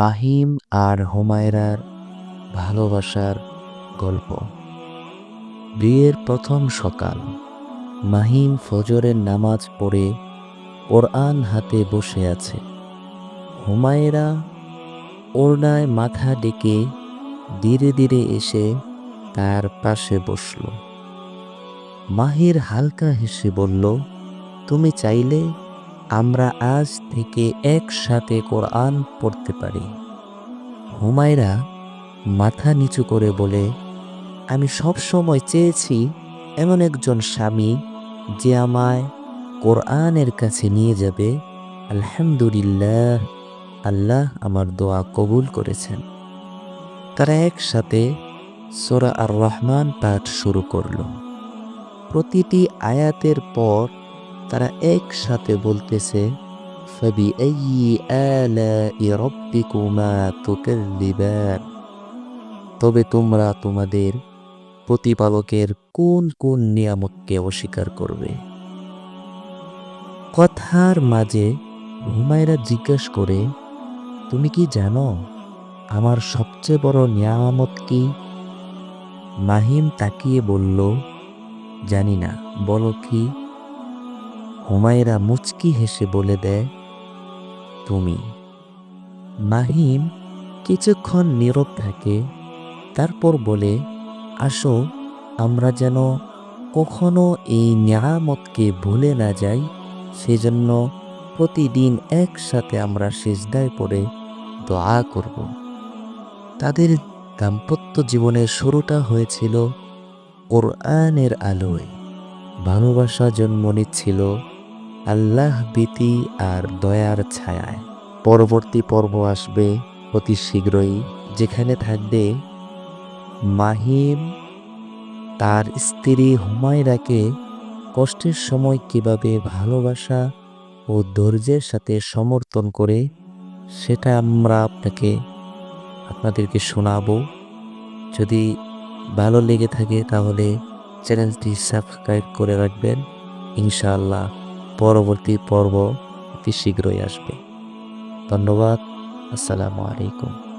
মাহিম আর হুমায়রার ভালোবাসার গল্প। বিয়ের প্রথম সকাল, মাহিম ফজরের নামাজ পড়ে কোরআন হাতে বসে আছে। হুমায়রা ওড়নায় মাথা ডেকে ধীরে ধীরে এসে তার পাশে বসল। মাহির হালকা হেসে বলল, তুমি চাইলে আমরা আজ থেকে একসাথে কোরআন পড়তে পারি। হুমায়রা মাথা নিচু করে বলে, আমি সব সময় চেয়েছি এমন একজন স্বামী যে আমায় কোরআনের কাছে নিয়ে যাবে। আলহামদুলিল্লাহ, আল্লাহ আমার দোয়া কবুল করেছেন। তারা একসাথে সোরা আর রহমান পাঠ শুরু করল। প্রতিটি আয়াতের পর তারা একসাথে বলতেছে তবে তোমরা তোমাদের প্রতিপালকের কোন কোন নিয়ামককে অস্বীকার করবে? কথার মাঝে হুমায়রা জিজ্ঞেস করে, তুমি কি জানো আমার সবচেয়ে বড় নিয়ামত কি? মাহিম তাকিয়ে বলল, জানি না। বলো কি? হুমায়রা মুচকি হেসে বলে দেয়, তুমি। মাহিম কিছুক্ষণ নীরব থাকে, তারপর বলে, আসো, আমরা যেন কখনো এই নিয়ামতকে ভুলে না যাই, সেজন্য প্রতিদিন একসাথে আমরা সেজদায় পড়ে দোয়া করব। তাদের দাম্পত্য জীবনের শুরুটা হয়েছিল কোরআনের আলোয়। ভালোবাসা জন্ম নিচ্ছিল আল্লাহ ভীতি আর দয়ার ছায়ায়। পরবর্তী পর্ব আসবে অতি শীঘ্রই, যেখানে থাকবে মাহিম তার স্ত্রী হুমায়রাকে কষ্টের সময় কীভাবে ভালোবাসা ও ধৈর্যের সাথে সমর্থন করে, সেটা আমরা আপনাকে, আপনাদেরকে শোনাবো। যদি ভালো লেগে থাকে তাহলে চ্যানেলটি সাবস্ক্রাইব করে রাখবেন। ইনশাআল্লাহ। পরবর্তী পর্ব অতি শীঘ্রই আসবে। ধন্যবাদ। আসসালামু আলাইকুম।